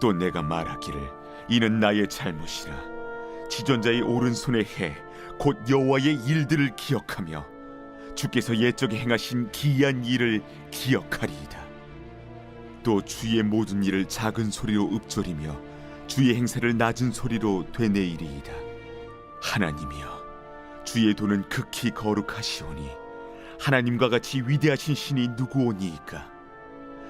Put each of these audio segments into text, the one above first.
또 내가 말하기를 이는 나의 잘못이라 지존자의 오른손의 해 곧 여호와의 일들을 기억하며 주께서 옛적에 행하신 기이한 일을 기억하리이다. 또 주의 모든 일을 작은 소리로 읊조리며 주의 행사를 낮은 소리로 되뇌이리이다. 하나님이여 주의 도는 극히 거룩하시오니 하나님과 같이 위대하신 신이 누구오니이까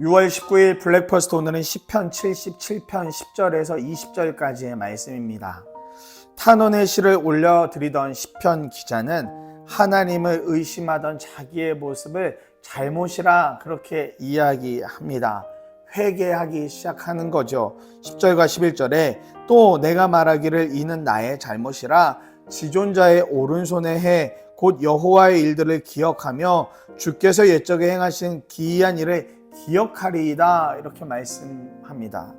6월 19일 블랙퍼스트 오늘은 10편 77편 10절에서 20절까지의 말씀입니다. 탄원의 시를 올려드리던 10편 기자는 하나님을 의심하던 자기의 모습을 잘못이라 그렇게 이야기합니다. 회개하기 시작하는 거죠. 10절과 11절에 또 내가 말하기를 이는 나의 잘못이라 지존자의 오른손에 해 곧 여호와의 일들을 기억하며 주께서 옛적에 행하신 기이한 일을 기억하리이다 이렇게 말씀합니다.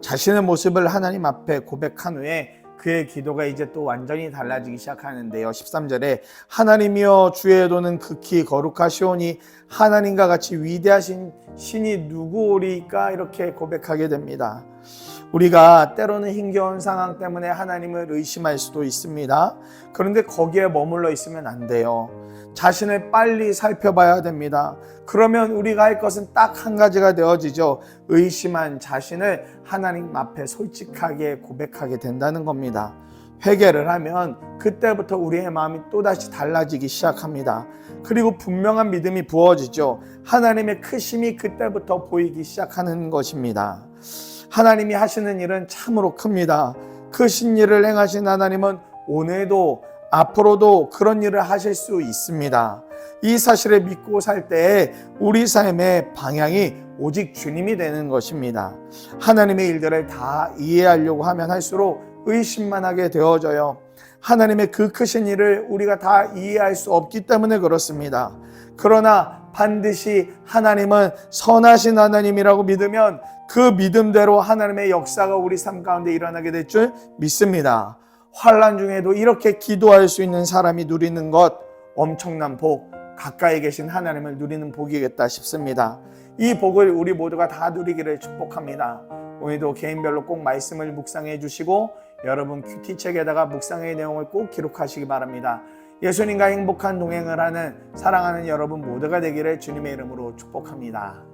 자신의 모습을 하나님 앞에 고백한 후에 그의 기도가 이제 또 완전히 달라지기 시작하는데요. 13절에 하나님이여 주의 도는 극히 거룩하시오니 하나님과 같이 위대하신 신이 누구오리까 이렇게 고백하게 됩니다. 우리가 때로는 힘겨운 상황 때문에 하나님을 의심할 수도 있습니다. 그런데 거기에 머물러 있으면 안 돼요. 자신을 빨리 살펴봐야 됩니다. 그러면 우리가 할 것은 딱 한 가지가 되어지죠. 의심한 자신을 하나님 앞에 솔직하게 고백하게 된다는 겁니다. 회개를 하면 그때부터 우리의 마음이 또다시 달라지기 시작합니다. 그리고 분명한 믿음이 부어지죠. 하나님의 크심이 그때부터 보이기 시작하는 것입니다. 하나님이 하시는 일은 참으로 큽니다. 크신 일을 행하신 하나님은 오늘도 앞으로도 그런 일을 하실 수 있습니다. 이 사실을 믿고 살 때에 우리 삶의 방향이 오직 주님이 되는 것입니다. 하나님의 일들을 다 이해하려고 하면 할수록 의심만 하게 되어져요. 하나님의 그 크신 일을 우리가 다 이해할 수 없기 때문에 그렇습니다. 그러나 반드시 하나님은 선하신 하나님이라고 믿으면 그 믿음대로 하나님의 역사가 우리 삶 가운데 일어나게 될 줄 믿습니다. 환란 중에도 이렇게 기도할 수 있는 사람이 누리는 것 엄청난 복, 가까이 계신 하나님을 누리는 복이겠다 싶습니다. 이 복을 우리 모두가 다 누리기를 축복합니다. 오늘도 개인별로 꼭 말씀을 묵상해 주시고 여러분 큐티 책에다가 묵상의 내용을 꼭 기록하시기 바랍니다. 예수님과 행복한 동행을 하는 사랑하는 여러분 모두가 되기를 주님의 이름으로 축복합니다.